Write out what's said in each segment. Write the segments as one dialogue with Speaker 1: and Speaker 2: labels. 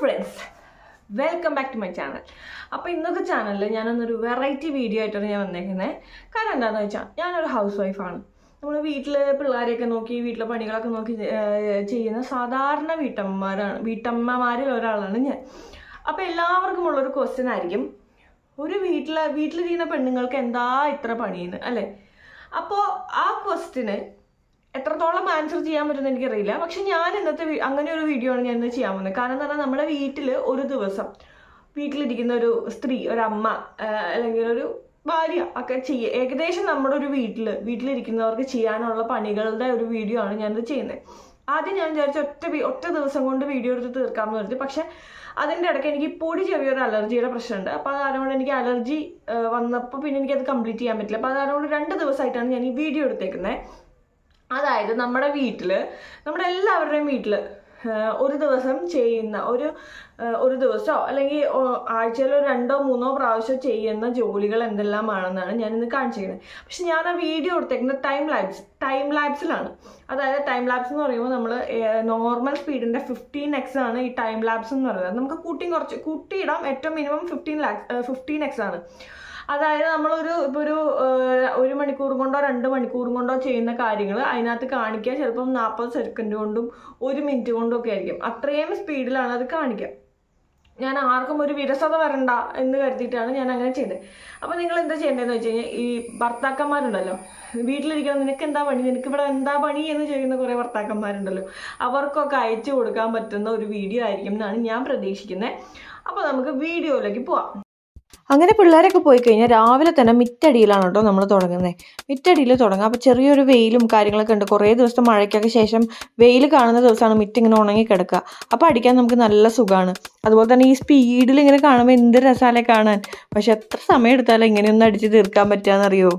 Speaker 1: Friends welcome back to my channel അപ്പോൾ ഇന്നത്തെ ചാനലിൽ ഞാനൊന്നൊരു വെറൈറ്റി വീഡിയോ ആയിട്ടാണ് ഞാൻ വന്നേക്കുന്നത് കാരണം എന്താണെന്ന് വെച്ചാൽ ഞാനൊരു ഹൗസ് വൈഫാണ് നമ്മൾ വീട്ടിൽ പിള്ളേരെയൊക്കെ നോക്കി വീട്ടിലെ പണികളൊക്കെ നോക്കി ചെയ്യുന്ന സാധാരണ വീട്ടമ്മമാരാണ് വീട്ടമ്മമാരിൽ ഒരാളാണ് ഞാൻ. അപ്പോൾ എല്ലാവർക്കും ഉള്ളൊരു ക്വസ്റ്റ്യൻ ആയിരിക്കും ഒരു വീട്ടിലെ വീട്ടിലിരിക്കുന്ന പെണ്ണുങ്ങൾക്ക് എന്താ ഇത്ര പണിയെന്ന് അല്ലേ? അപ്പോൾ ആ ക്വസ്റ്റിന് എത്രത്തോളം ആൻസർ ചെയ്യാൻ പറ്റുമെന്ന് എനിക്കറിയില്ല. പക്ഷെ ഞാൻ ഇന്നത്തെ അങ്ങനെ ഒരു വീഡിയോ ആണ് ഞാൻ ഇന്ന് ചെയ്യാൻ പോകുന്നത്. കാരണം എന്ന് പറഞ്ഞാൽ നമ്മുടെ വീട്ടിൽ ഒരു ദിവസം വീട്ടിലിരിക്കുന്ന ഒരു സ്ത്രീ ഒരമ്മ അല്ലെങ്കിൽ ഒരു ഭാര്യ ഒക്കെ ചെയ്യ ഏകദേശം നമ്മുടെ ഒരു വീട്ടിൽ വീട്ടിലിരിക്കുന്നവർക്ക് ചെയ്യാനുള്ള പണികളുടെ ഒരു വീഡിയോ ആണ് ഞാനിത് ചെയ്യുന്നത്. ആദ്യം ഞാൻ വിചാരിച്ച ഒറ്റ ഒറ്റ ദിവസം കൊണ്ട് വീഡിയോ എടുത്ത് തീർക്കാമെന്ന് വിചാരിച്ചു. പക്ഷെ അതിന്റെ ഇടയ്ക്ക് എനിക്ക് പൊടി ചെറിയൊരു അലർജിയുടെ പ്രശ്നമുണ്ട്. അപ്പോൾ അത് കാരണം കൊണ്ട് എനിക്ക് അലർജി വന്നപ്പോൾ പിന്നെ എനിക്കത് കംപ്ലീറ്റ് ചെയ്യാൻ പറ്റില്ല. അപ്പോൾ അത് കാരണം കൊണ്ട് രണ്ട് ദിവസമായിട്ടാണ് ഞാൻ ഈ വീഡിയോ എടുത്തേക്കുന്നത്. അതായത് നമ്മുടെ വീട്ടിൽ നമ്മുടെ എല്ലാവരുടെയും വീട്ടിൽ ഒരു ദിവസം ചെയ്യുന്ന ഒരു ഒരു ദിവസമോ അല്ലെങ്കിൽ ആഴ്ചയിൽ രണ്ടോ മൂന്നോ പ്രാവശ്യം ചെയ്യുന്ന ജോലികൾ എന്തെല്ലാമാണെന്നാണ് ഞാനിന്ന് കാണിച്ചിരിക്കുന്നത്. പക്ഷെ ഞാൻ ആ വീഡിയോ എടുത്തേക്കുന്നത് ടൈം ലാബ്സ് ടൈം ലാബ്സിലാണ്. അതായത് ടൈം ലാബ്സ് എന്ന് പറയുമ്പോൾ നമ്മൾ നോർമൽ സ്പീഡിന്റെ ഫിഫ്റ്റീൻ എക്സ് ആണ് ഈ ടൈം ലാബ്സ് എന്ന് പറയുന്നത്. നമുക്ക് കൂട്ടി കുറച്ച് കൂട്ടിയിടാം ഏറ്റവും minimum fifteen lakhs fifteen X ആണ്. അതായത് നമ്മളൊരു ഇപ്പോൾ ഒരു ഒരു മണിക്കൂർ കൊണ്ടോ രണ്ട് മണിക്കൂർ കൊണ്ടോ ചെയ്യുന്ന കാര്യങ്ങൾ അതിനകത്ത് കാണിക്കുക ചിലപ്പം നാൽപ്പത് സെക്കൻഡ് കൊണ്ടും ഒരു മിനിറ്റ് കൊണ്ടും ഒക്കെ ആയിരിക്കും. അത്രയും സ്പീഡിലാണ് അത് കാണിക്കുക ഞാൻ ആർക്കും ഒരു വിരസത വരണ്ട എന്ന് കരുതിയിട്ടാണ് ഞാൻ അങ്ങനെ ചെയ്തത് അപ്പോൾ നിങ്ങൾ എന്താ ചെയ്യേണ്ടതെന്ന് വെച്ച് കഴിഞ്ഞാൽ ഈ ഭർത്താക്കന്മാരുണ്ടല്ലോ വീട്ടിലിരിക്കണം നിനക്ക് എന്താ പണി? നിനക്ക് ഇവിടെ എന്താ പണി എന്ന് ചെയ്യുന്ന കുറേ ഭർത്താക്കന്മാരുണ്ടല്ലോ അവർക്കൊക്കെ അയച്ചു കൊടുക്കാൻ പറ്റുന്ന ഒരു വീഡിയോ ആയിരിക്കും എന്നാണ് ഞാൻ പ്രതീക്ഷിക്കുന്നത് അപ്പോൾ നമുക്ക് വീഡിയോയിലേക്ക് പോവാം. അങ്ങനെ പിള്ളേരൊക്കെ പോയി കഴിഞ്ഞാൽ രാവിലെ തന്നെ മിറ്റടിയിലാണ് കേട്ടോ നമ്മൾ തുടങ്ങുന്നത് മിറ്റടിയിൽ തുടങ്ങുക അപ്പോൾ ചെറിയൊരു വെയിലും കാര്യങ്ങളൊക്കെ ഉണ്ട്. കുറേ ദിവസത്തെ മഴയ്ക്കൊക്കെ ശേഷം വെയിൽ കാണുന്ന ദിവസമാണ് മിറ്റ് ഇങ്ങനെ ഉണങ്ങി കിടക്കുക അപ്പോൾ അടിക്കാൻ നമുക്ക് നല്ല സുഖമാണ് അതുപോലെ തന്നെ ഈ സ്പീഡിൽ ഇങ്ങനെ കാണുമ്പോൾ എന്ത് രസാലേ കാണാൻ. പക്ഷെ എത്ര സമയം എടുത്താലും ഇങ്ങനെയൊന്നും അടിച്ച് തീർക്കാൻ പറ്റുകയെന്നറിയോ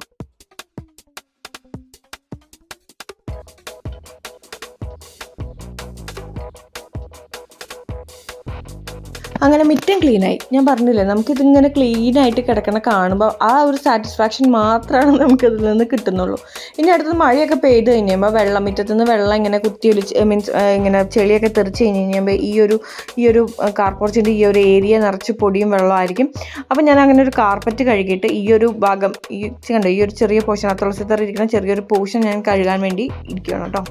Speaker 1: അങ്ങനെ മിറ്റം ക്ലീനായി ഞാൻ പറഞ്ഞില്ലേ നമുക്കിതിങ്ങനെ ക്ലീനായിട്ട് കിടക്കണ കാണുമ്പോൾ ആ ഒരു സാറ്റിസ്ഫാക്ഷൻ മാത്രമാണ് നമുക്കിതിൽ നിന്ന് കിട്ടുന്നുള്ളൂ. ഇനി അടുത്തത് മഴയൊക്കെ പെയ്ത് കഴിഞ്ഞുമ്പോൾ വെള്ളം മുറ്റത്ത് നിന്ന് വെള്ളം ഇങ്ങനെ കുത്തി ഒലിച്ച് മീൻസ് ഇങ്ങനെ ചെളിയൊക്കെ തെറിച്ച് കഴിഞ്ഞ് കഴിയുമ്പോൾ ഈ ഒരു ഈ ഒരു കാർപ്പോർച്ചിന്റെ ഈ ഒരു ഏരിയ നിറച്ച് പൊടിയും വെള്ളമായിരിക്കും അപ്പോൾ ഞാൻ അങ്ങനെ ഒരു കാർപ്പറ്റ് കഴുകിയിട്ട് ഈ ഒരു ഭാഗം ഈ കണ്ടോ ഈ ഒരു ചെറിയ പോർഷൻ ആ തുളസി ഇരിക്കുന്ന ചെറിയൊരു പോഷൻ ഞാൻ കഴുകാൻ വേണ്ടി ഇരിക്കുകയാണ് കേട്ടോ.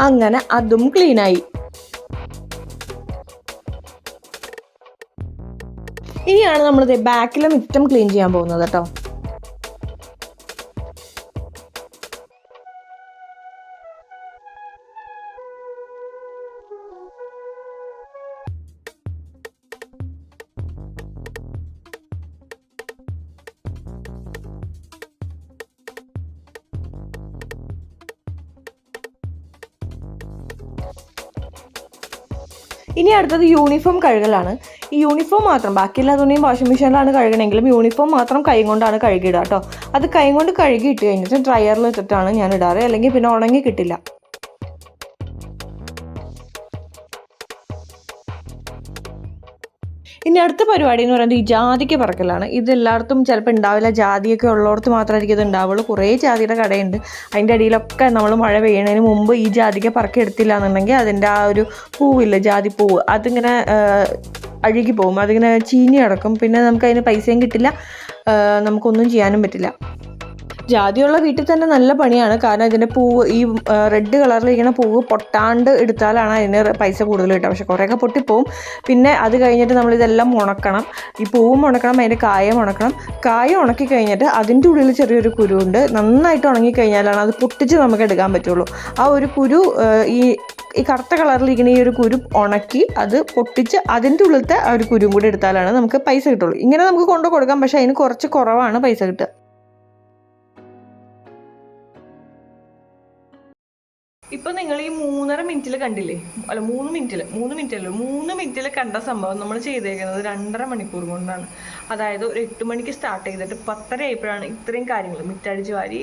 Speaker 1: അങ്ങനെ അതും ക്ലീനായി. ഇനിയാണ് നമ്മളിത് ബാക്കിലെ മുറ്റം ക്ലീൻ ചെയ്യാൻ പോകുന്നത് കേട്ടോ. ഇനി അടുത്തത് യൂണിഫോം കഴുകലാണ്. ഈ യൂണിഫോം മാത്രം ബാക്കിയെല്ലാ തുണിയും വാഷിംഗ് മെഷീനിലാണ് കഴുകണമെങ്കിലും യൂണിഫോം മാത്രം കൈ കൊണ്ടാണ് കഴുകിയിടുക കേട്ടോ. അത് കൈ കൊണ്ട് കഴുകിയിട്ട് കഴിഞ്ഞിട്ട് ഡ്രയറിൽ ഇട്ടിട്ടാണ് ഞാൻ ഇടാറ്. അല്ലെങ്കിൽ പിന്നെ ഉണങ്ങി കിട്ടില്ല. ഇനി അടുത്ത പരിപാടി എന്ന് പറയുന്നത് ഈ ജാതിക്ക പറക്കലാണ്. ഇത് എല്ലായിടത്തും ചിലപ്പോൾ ഉണ്ടാവില്ല. ജാതിയൊക്കെ ഉള്ളിടത്ത് മാത്രമായിരിക്കും ഇത് ഉണ്ടാവുള്ളൂ. കുറേ ജാതിയുടെ കടയുണ്ട്. അതിന്റെ അടിയിലൊക്കെ നമ്മൾ മഴ പെയ്യണതിന് മുമ്പ് ഈ ജാതിക്ക പറക്കി എടുത്തില്ല എന്നുണ്ടെങ്കിൽ അതിന്റെ ആ ഒരു പൂവില്ല ജാതി പൂവ് അതിങ്ങനെ അഴുകി പോകും. അതിങ്ങനെ ചീഞ്ഞ് കിടക്കും. പിന്നെ നമുക്ക് അതിന് പൈസയും കിട്ടില്ല. നമുക്കൊന്നും ചെയ്യാനും പറ്റില്ല. ജാതിയുള്ള വീട്ടിൽ തന്നെ നല്ല പണിയാണ്. കാരണം ഇതിന്റെ പൂവ് ഈ റെഡ് കളറിലിരിക്കുന്ന പൂവ് പൊട്ടാണ്ട് എടുത്താലാണ് അതിന് പൈസ കൂടുതൽ കിട്ടുക. പക്ഷെ കുറേയൊക്കെ പൊട്ടിപ്പോവും. പിന്നെ അത് കഴിഞ്ഞിട്ട് നമ്മൾ ഇതെല്ലാം ഉണക്കണം. ഈ പൂവും ഉണക്കണം അതിന്റെ കായം ഉണക്കണം. കായം ഉണക്കി കഴിഞ്ഞിട്ട് അതിന്റെ ഉള്ളിൽ ചെറിയൊരു കുരുണ്ട് നന്നായിട്ട് ഉണങ്ങിക്കഴിഞ്ഞാലാണ് അത് പൊട്ടിച്ച് നമുക്ക് എടുക്കാൻ പറ്റുള്ളൂ. ആ ഒരു കുരു ഈ ഈ കറുത്ത കളറിലിരിക്കുന്ന ഈ ഒരു കുരു ഉണക്കി അത് പൊട്ടിച്ച് അതിന്റെ ഉള്ളിലത്തെ ആ ഒരു കുരും കൂടി എടുത്താലാണ് നമുക്ക് പൈസ കിട്ടുള്ളൂ. ഇങ്ങനെ നമുക്ക് കൊണ്ടു കൊടുക്കാം. പക്ഷേ അതിന് കുറച്ച് കുറവാണ് പൈസ കിട്ടുക. നിങ്ങൾ ഈ മൂന്നര മിനിറ്റിൽ കണ്ടില്ലേ? അല്ല മൂന്ന് മിനിറ്റിൽ മൂന്ന് മിനിറ്റല്ലോ മൂന്ന് മിനിറ്റിൽ കണ്ട സംഭവം നമ്മൾ ചെയ്തേക്കുന്നത് രണ്ടര മണിക്കൂർ കൊണ്ടാണ്. അതായത് ഒരു എട്ട് മണിക്ക് സ്റ്റാർട്ട് ചെയ്തിട്ട് പത്തര ആയപ്പോഴാണ് ഇത്രയും കാര്യങ്ങൾ. മിറ്റടിച്ച് വാരി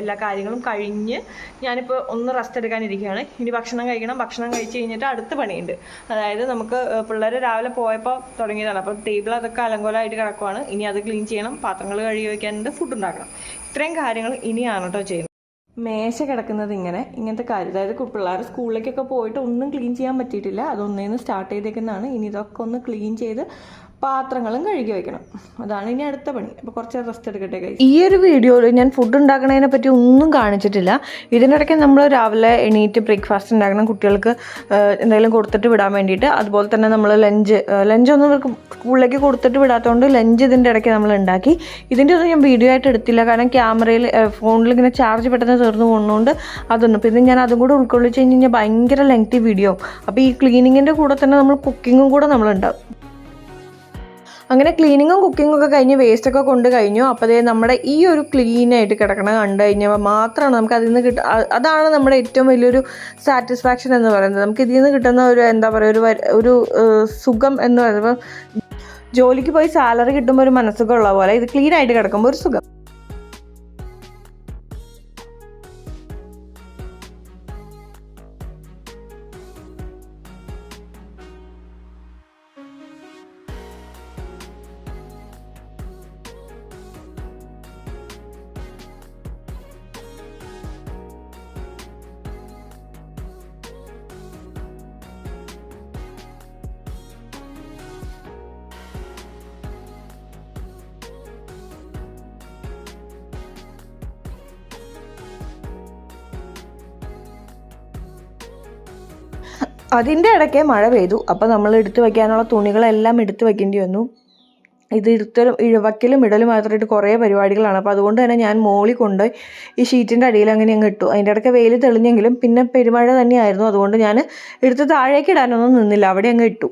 Speaker 1: എല്ലാ കാര്യങ്ങളും കഴിഞ്ഞ് ഞാനിപ്പോൾ ഒന്ന് റെസ്റ്റ് എടുക്കാനിരിക്കുകയാണ് ഇനി ഭക്ഷണം കഴിക്കണം. ഭക്ഷണം കഴിച്ച് കഴിഞ്ഞിട്ട് അടുത്ത പണിയുണ്ട്. അതായത് നമുക്ക് പിള്ളേർ രാവിലെ പോയപ്പോൾ തുടങ്ങിയതാണ്. അപ്പോൾ ടേബിൾ അതൊക്കെ അലങ്കോലമായിട്ട് കിടക്കുവാണ്. ഇനി അത് ക്ലീൻ ചെയ്യണം. പാത്രങ്ങൾ കഴുകി വയ്ക്കാനുണ്ട് ഫുഡ് ഉണ്ടാക്കണം. ഇത്രയും കാര്യങ്ങൾ ഇനിയാണ് കേട്ടോ ചെയ്യുന്നത്. മേശ കിടക്കുന്നത് ഇങ്ങനെ ഇങ്ങനത്തെ കാര്യം. അതായത് പിള്ളേർ സ്കൂളിലേക്കൊക്കെ പോയിട്ട് ഒന്നും ക്ലീൻ ചെയ്യാൻ പറ്റിയിട്ടില്ല. അതൊന്നേന്ന് സ്റ്റാർട്ട് ചെയ്തേക്കുന്നതാണ്. ഇനി ഇതൊക്കെ ഒന്ന് ക്ലീൻ ചെയ്ത് പാത്രങ്ങളും കഴുകി വെക്കണം. അതാണ് ഇനി അടുത്ത പണി. അപ്പോൾ കുറച്ച് റെസ്റ്റ് എടുക്കട്ടെ guys. ഈ ഒരു വീഡിയോയിൽ ഞാൻ ഫുഡ് ഉണ്ടാക്കുന്നതിനെ പറ്റി ഒന്നും കാണിച്ചിട്ടില്ല. ഇതിനിടയ്ക്ക് നമ്മൾ രാവിലെ എണീറ്റ് ബ്രേക്ക്ഫാസ്റ്റ് ഉണ്ടാക്കണം കുട്ടികൾക്ക് എന്തെങ്കിലും കൊടുത്തിട്ട് വിടാൻ വേണ്ടിയിട്ട് അതുപോലെ തന്നെ നമ്മൾ ലഞ്ച് ലഞ്ചൊന്നും ഇവർക്ക് സ്കൂളിലേക്ക് കൊടുത്തിട്ട് വിടാത്തതുകൊണ്ട് ലഞ്ച് ഇതിന്റെ ഇടയ്ക്ക് നമ്മൾ ഉണ്ടാക്കി. ഇതിന്റെ ഒന്നും ഞാൻ വീഡിയോ ആയിട്ട് എടുത്തില്ല. കാരണം ക്യാമറയിൽ ഫോണിൽ ഇങ്ങനെ ചാർജ് പെട്ടെന്ന് തീർന്നു പോകുന്നതുകൊണ്ട് അതൊന്നും. പിന്നെ ഞാൻ അതും കൂടെ ഉൾക്കൊള്ളിച്ച് കഴിഞ്ഞ് കഴിഞ്ഞാൽ ഭയങ്കര ലെങ്തി വീഡിയോ അപ്പോൾ ഈ ക്ലീനിങ്ങിന്റെ കൂടെ തന്നെ നമ്മൾ കുക്കിങ്ങും കൂടെ നമ്മളുണ്ടാവും അങ്ങനെ ക്ലീനിങ്ങും കുക്കിങ്ങും ഒക്കെ കഴിഞ്ഞ് വേസ്റ്റ് ഒക്കെ കൊണ്ട് കഴിഞ്ഞു. അപ്പോൾ ദേ നമ്മുടെ ഈ ഒരു ക്ലീനായിട്ട് കിടക്കണ കണ്ടു കഴിഞ്ഞപ്പോൾ മാത്രമാണ് നമുക്ക് അതിൽ നിന്ന് കിട്ട അതാണ് നമ്മുടെ ഏറ്റവും വലിയൊരു സാറ്റിസ്ഫാക്ഷൻ എന്ന് പറയുന്നത്. നമുക്ക് ഇതിൽ നിന്ന് കിട്ടുന്ന ഒരു എന്താ പറയുക ഒരു ഒരു സുഖം എന്ന് പറയുമ്പോൾ ജോലിക്ക് പോയി സാലറി കിട്ടുമ്പോൾ ഒരു മനസ്സുഖമുള്ള പോലെ ഇത് ക്ലീനായിട്ട് കിടക്കുമ്പോൾ ഒരു സുഖം. അതിന്റെ ഇടയ്ക്ക് മഴ പെയ്തു. അപ്പോൾ നമ്മൾ എടുത്തു വയ്ക്കാനുള്ള തുണികളെല്ലാം എടുത്തു വയ്ക്കേണ്ടി വന്നു. ഇത് ഇരുത്തലും ഇഴവക്കലും ഇടലും മാത്രമായിട്ട് കുറേ പരിപാടികളാണ്. അപ്പോൾ അതുകൊണ്ട് തന്നെ ഞാൻ മോളി കൊണ്ട് ഈ ഷീറ്റിന്റെ അടിയിൽ അങ്ങനെ അങ്ങ് ഇട്ടു. അതിന്റെ ഇടയ്ക്ക് വെയിൽ തെളിഞ്ഞെങ്കിലും പിന്നെ പെരുമഴ തന്നെയായിരുന്നു. അതുകൊണ്ട് ഞാൻ എടുത്ത് താഴേക്ക് ഇടാനൊന്നും നിന്നില്ല. അവിടെ അങ്ങ് ഇട്ടു.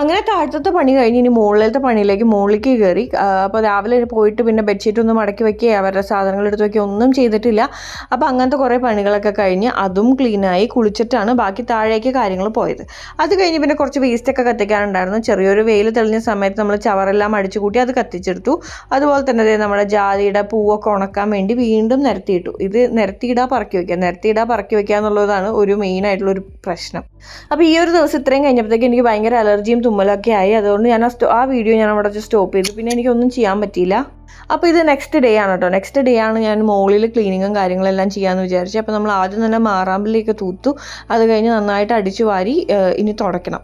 Speaker 1: അങ്ങനെ താഴത്തെ പണി കഴിഞ്ഞ് ഇനി മുകളിലത്തെ പണിയിലേക്ക് മുകളിലേക്ക് കയറി അപ്പോൾ രാവിലെ പോയിട്ട് പിന്നെ ബെഡ്ഷീറ്റ് ഒന്നും മടക്കി വെക്കുക അവരുടെ സാധനങ്ങൾ എടുത്ത് വെക്കുക ഒന്നും ചെയ്തിട്ടില്ല. അപ്പോൾ അങ്ങനത്തെ കുറേ പണികളൊക്കെ കഴിഞ്ഞ് അതും ക്ലീനായി കുളിച്ചിട്ടാണ് ബാക്കി താഴേക്ക് കാര്യങ്ങൾ പോയത്. അത് കഴിഞ്ഞ് പിന്നെ കുറച്ച് വേസ്റ്റൊക്കെ കത്തിക്കാനുണ്ടായിരുന്നു. ചെറിയൊരു വെയിൽ തെളിഞ്ഞ സമയത്ത് നമ്മൾ ചവറെല്ലാം അടിച്ചു കൂട്ടി അത് കത്തിച്ചെടുത്തു. അതുപോലെ തന്നെ അതേ നമ്മുടെ ജാതിയുടെ പൂവൊക്കെ ഉണക്കാൻ വേണ്ടി വീണ്ടും നിരത്തിയിട്ടു. ഇത് നിരത്തിയിടാ പറക്കി വയ്ക്കുക നിരത്തിയിടാ പറക്കി വയ്ക്കുക എന്നുള്ളതാണ് ഒരു മെയിൻ ആയിട്ടുള്ള ഒരു പ്രശ്നം. അപ്പോൾ ഈ ഒരു ദിവസം ഇത്രയും കഴിഞ്ഞപ്പോഴത്തേക്ക് എനിക്ക് ഭയങ്കര അലർജിയും തുമ്മലൊക്കെ ആയി. അതുകൊണ്ട് ഞാൻ ആ ആ വീഡിയോ ഞാൻ അവിടെ സ്റ്റോപ്പ് ചെയ്തു. പിന്നെ എനിക്കൊന്നും ചെയ്യാൻ പറ്റിയില്ല. അപ്പോൾ ഇത് നെക്സ്റ്റ് ഡേ ആണ് കേട്ടോ നെക്സ്റ്റ് ഡേ ആണ് ഞാൻ മുകളിൽ ക്ലീനിങ്ങും കാര്യങ്ങളെല്ലാം ചെയ്യാമെന്ന് വിചാരിച്ചു. അപ്പോൾ നമ്മൾ ആദ്യം തന്നെ മാറാമ്പിലേക്ക് തൂത്തു. അത് കഴിഞ്ഞ് നന്നായിട്ട് അടിച്ചു വാരി ഇനി തുടയ്ക്കണം.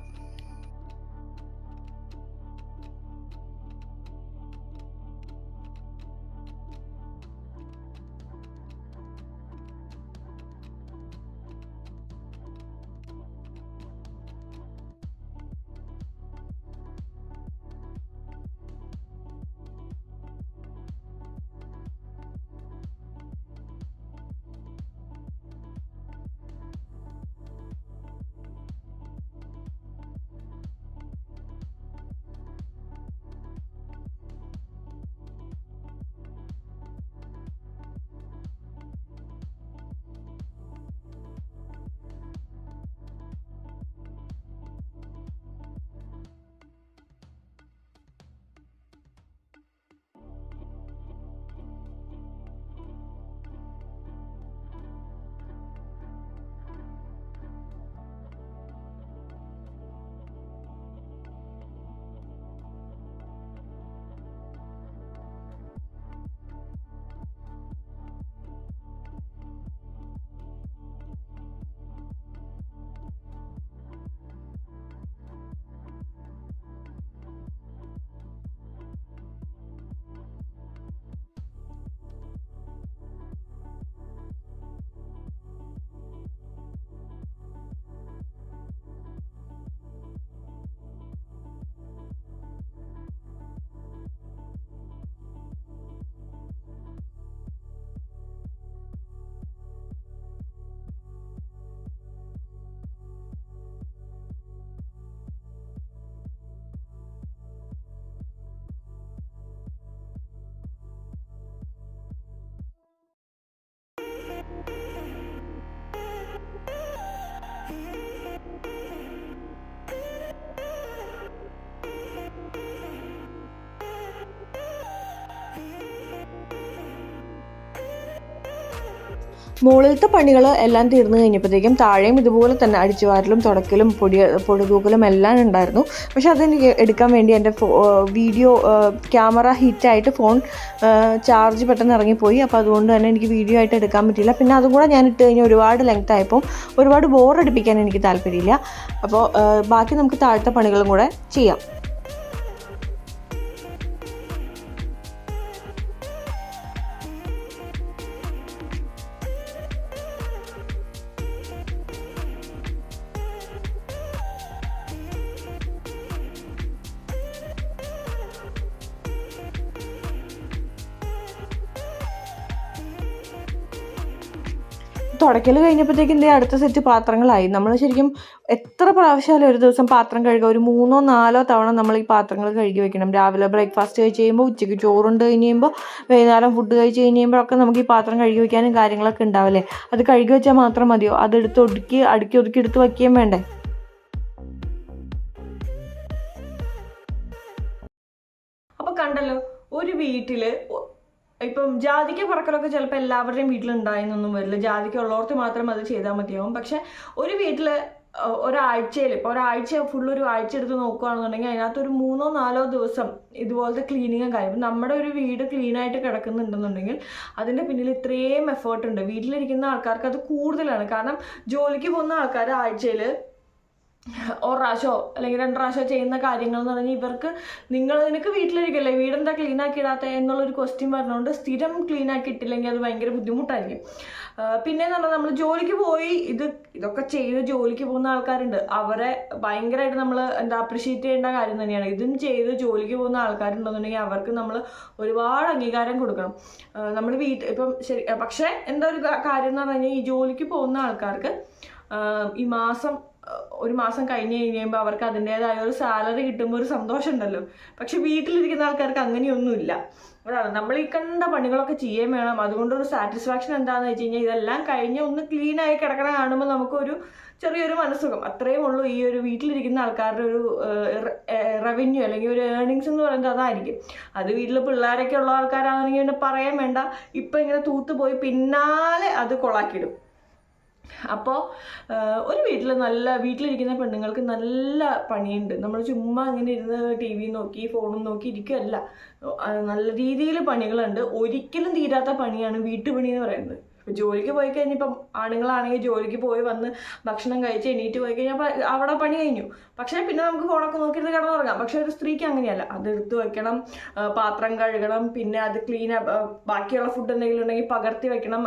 Speaker 1: മുകളിലത്തെ പണികൾ എല്ലാം തീർന്നു കഴിഞ്ഞപ്പോഴത്തേക്കും താഴെയും ഇതുപോലെ തന്നെ അടിച്ചുവാരലും തുടക്കലും പൊടി പൊടിതൂക്കലും എല്ലാം ഉണ്ടായിരുന്നു. പക്ഷെ അതെനിക്ക് എടുക്കാൻ വേണ്ടി എന്റെ വീഡിയോ ക്യാമറ ഹിറ്റായിട്ട് ഫോൺ ചാർജ് പെട്ടെന്ന് ഇറങ്ങിപ്പോയി. അപ്പോൾ അതുകൊണ്ട് തന്നെ എനിക്ക് വീഡിയോ ആയിട്ട് എടുക്കാൻ പറ്റിയില്ല. പിന്നെ അതും കൂടെ ഞാൻ ഇട്ട് കഴിഞ്ഞാൽ ഒരുപാട് ലെങ്ത് ആയപ്പോൾ ഒരുപാട് ബോറടിപ്പിക്കാൻ എനിക്ക് താല്പര്യമില്ല. അപ്പോൾ ബാക്കി നമുക്ക് താഴത്തെ പണികളും കൂടെ ചെയ്യാം. തുടയ്ക്കൽ കഴിഞ്ഞപ്പോഴത്തേക്ക് എന്തേ അടുത്ത സെറ്റ് പാത്രങ്ങളായി. നമ്മൾ ശരിക്കും എത്ര പ്രാവശ്യമായാലും ഒരു ദിവസം പാത്രം കഴുകുക. ഒരു മൂന്നോ നാലോ തവണ നമ്മൾ ഈ പാത്രങ്ങൾ കഴുകി വെക്കണം. രാവിലെ ബ്രേക്ക്ഫാസ്റ്റ് കഴിച്ച് കഴിയുമ്പോൾ ഉച്ചയ്ക്ക് ചോറുണ്ട് കഴിഞ്ഞ് കഴിയുമ്പോൾ വൈകുന്നേരം ഫുഡ് കഴിച്ച് കഴിയുമ്പോഴൊക്കെ നമുക്ക് ഈ പാത്രം കഴുകി വെക്കാനും കാര്യങ്ങളൊക്കെ ഉണ്ടാവില്ലേ? അത് കഴുകി വെച്ചാൽ മാത്രം മതിയോ? അതെടുത്ത് ഒടുക്കി അടുക്കി ഒതുക്കി എടുത്ത് വയ്ക്കുകയും വേണ്ടേ? അപ്പൊ കണ്ടല്ലോ ഒരു വീട്ടിൽ ഇപ്പം ജാതിക്ക പറക്കലൊക്കെ ചിലപ്പോൾ എല്ലാവരുടെയും വീട്ടിലുണ്ടായെന്നൊന്നും വരില്ല. ജാതിക്ക ഉള്ളവർക്ക് മാത്രം അത് ചെയ്താൽ മതിയാവും. പക്ഷെ ഒരു വീട്ടിൽ ഒരാഴ്ചയിൽ ഇപ്പോൾ ഒരാഴ്ച ഫുൾ ഒരു ആഴ്ച എടുത്ത് നോക്കുകയാണെന്നുണ്ടെങ്കിൽ അതിനകത്ത് ഒരു മൂന്നോ നാലോ ദിവസം ഇതുപോലത്തെ ക്ലീനിങ്ങും കാര്യം നമ്മുടെ ഒരു വീട് ക്ലീൻ ആയിട്ട് കിടക്കുന്നുണ്ടെന്നുണ്ടെങ്കിൽ അതിന്റെ പിന്നിൽ ഇത്രയും എഫേർട്ട് ഉണ്ട്. വീട്ടിലിരിക്കുന്ന ആൾക്കാർക്ക് അത് കൂടുതലാണ്. കാരണം ജോലിക്ക് പോകുന്ന ആൾക്കാർ ആഴ്ചയിൽ പ്രാവശ്യമോ അല്ലെങ്കിൽ രണ്ട് പ്രാവശ്യമോ ചെയ്യുന്ന കാര്യങ്ങൾ എന്ന് പറഞ്ഞാൽ ഇവർക്ക് നിങ്ങൾ നിനക്ക് വീട്ടിലിരിക്കല്ലേ വീടെന്താ ക്ലീൻ ആക്കി ഇടാത്ത എന്നുള്ളൊരു ക്വസ്റ്റ്യൻ പറഞ്ഞുകൊണ്ട് സ്ഥിരം ക്ലീൻ ആക്കി ഇട്ടില്ലെങ്കിൽ അത് ഭയങ്കര ബുദ്ധിമുട്ടായിരിക്കും. പിന്നെ എന്ന് പറഞ്ഞാൽ നമ്മൾ ജോലിക്ക് പോയി ഇത് ഇതൊക്കെ ചെയ്ത് ജോലിക്ക് പോകുന്ന ആൾക്കാരുണ്ട്. അവരെ ഭയങ്കരമായിട്ട് നമ്മൾ എന്താ അപ്രിഷ്യേറ്റ് ചെയ്യേണ്ട കാര്യം തന്നെയാണ്. ഇതും ചെയ്ത് ജോലിക്ക് പോകുന്ന ആൾക്കാരുണ്ടെന്നുണ്ടെങ്കിൽ അവർക്ക് നമ്മൾ ഒരുപാട് അംഗീകാരം കൊടുക്കണം. നമ്മൾ വീട്ടിൽ ഇപ്പം ശരി പക്ഷേ എന്താ ഒരു കാര്യം എന്ന് പറഞ്ഞു കഴിഞ്ഞാൽ ഈ ജോലിക്ക് പോകുന്ന ആൾക്കാർക്ക് ഈ മാസം ഒരു മാസം കഴിഞ്ഞ് കഴിയുമ്പോൾ അവർക്ക് അതിന്റെതായ ഒരു സാലറി കിട്ടുമ്പോൾ ഒരു സന്തോഷം ഉണ്ടല്ലോ പക്ഷെ വീട്ടിലിരിക്കുന്ന ആൾക്കാർക്ക് അങ്ങനെയൊന്നുമില്ല. അതാണ് നമ്മൾ ഈ കണ്ട പണികളൊക്കെ ചെയ്യാൻ വേണം. അതുകൊണ്ടൊരു സാറ്റിസ്ഫാക്ഷൻ എന്താണെന്ന് വെച്ച് കഴിഞ്ഞാൽ ഇതെല്ലാം കഴിഞ്ഞ് ഒന്ന് ക്ലീൻ ആയി കിടക്കണ കാണുമ്പോൾ നമുക്കൊരു ചെറിയൊരു മനസ്സുഖം. അത്രയും ഉള്ളൂ ഈ ഒരു വീട്ടിലിരിക്കുന്ന ആൾക്കാരുടെ ഒരു റവന്യൂ അല്ലെങ്കിൽ ഒരു ഏർണിങ്സ് എന്ന് പറയുന്നത് അതായിരിക്കും. അത് വീട്ടിൽ പിള്ളേരൊക്കെ ഉള്ള ആൾക്കാരാണെങ്കിൽ പറയാൻ വേണ്ട. ഇപ്പം ഇങ്ങനെ തൂത്ത് പോയി പിന്നാലെ അത് കൊളാക്കിയിടും. അപ്പോൾ ഒരു വീട്ടിൽ നല്ല വീട്ടിലിരിക്കുന്ന പെണ്ണുങ്ങൾക്ക് നല്ല പണിയുണ്ട്. നമ്മൾ ചുമ്മാ ഇങ്ങനെ ഇരുന്ന് ടി വി നോക്കി ഫോണും നോക്കി ഇരിക്കുകയല്ല. നല്ല രീതിയിൽ പണികളുണ്ട്. ഒരിക്കലും തീരാത്ത പണിയാണ് വീട്ടുപണി എന്ന് പറയുന്നത്. ജോലിക്ക് പോയി കഴിഞ്ഞിപ്പം ആണുങ്ങളാണെങ്കിൽ ജോലിക്ക് പോയി വന്ന് ഭക്ഷണം കഴിച്ച് എണീറ്റ് പോയി കഴിഞ്ഞപ്പോൾ അവിടെ പണി കഴിഞ്ഞു. പക്ഷേ പിന്നെ നമുക്ക് ഫോണൊക്കെ നോക്കിയിട്ട് കിടന്നുറങ്ങാം. പക്ഷെ ഒരു സ്ത്രീക്ക് അങ്ങനെയല്ല. അത് എടുത്ത് വെക്കണം പാത്രം കഴുകണം പിന്നെ അത് ക്ലീൻ ബാക്കിയുള്ള ഫുഡ് എന്തെങ്കിലും ഉണ്ടെങ്കിൽ പകർത്തി വെക്കണം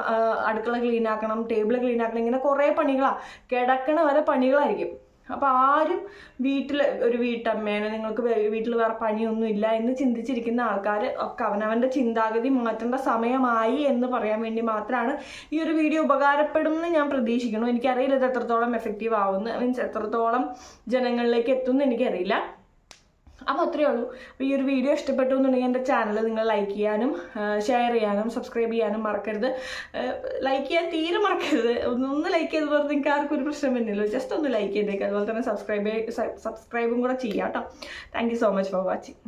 Speaker 1: അടുക്കള ക്ലീൻ ആക്കണം ടേബിൾ ക്ലീൻ ആക്കണം. ഇങ്ങനെ കുറേ പണികളാണ് കിടക്കണ വരെ പണികളായിരിക്കും. അപ്പോൾ ആരും വീട്ടിൽ ഒരു വീട്ടമ്മേനെ നിങ്ങൾക്ക് വീട്ടിൽ വേറെ പണിയൊന്നും ഇല്ല എന്ന് ചിന്തിച്ചിരിക്കുന്ന ആൾക്കാർ ഒക്കെ അവനവന്റെ ചിന്താഗതി മാറ്റേണ്ട സമയമായി എന്ന് പറയാൻ വേണ്ടി മാത്രമാണ് ഈ ഒരു വീഡിയോ ഉപകാരപ്പെടും എന്ന് ഞാൻ പ്രതീക്ഷിക്കുന്നു. എനിക്കറിയില്ല ഇത് എത്രത്തോളം എഫക്റ്റീവ് ആവുമെന്ന് മീൻസ് എത്രത്തോളം ജനങ്ങളിലേക്ക് എത്തുമെന്ന് എനിക്കറിയില്ല. അപ്പോൾ അത്രയേ ഉള്ളൂ. അപ്പോൾ ഈ ഒരു വീഡിയോ ഇഷ്ടപ്പെട്ടു എന്നുണ്ടെങ്കിൽ എന്റെ ചാനൽ നിങ്ങൾ ലൈക്ക് ചെയ്യാനും ഷെയർ ചെയ്യാനും സബ്സ്ക്രൈബ് ചെയ്യാനും മറക്കരുത്. ലൈക്ക് ചെയ്യാൻ തീരെ മറക്കരുത്. ഒന്ന് ലൈക്ക് ചെയ്ത് പറഞ്ഞാൽ നിങ്ങൾക്ക് ആർക്കും ഒരു പ്രശ്നം വരുന്നില്ല. ജസ്റ്റ് ഒന്ന് ലൈക്ക് ചെയ്തേക്കുക അതുപോലെ തന്നെ സബ്സ്ക്രൈബ് സബ്സ്ക്രൈബും കൂടെ ചെയ്യാം കേട്ടോ. Thank so much for watching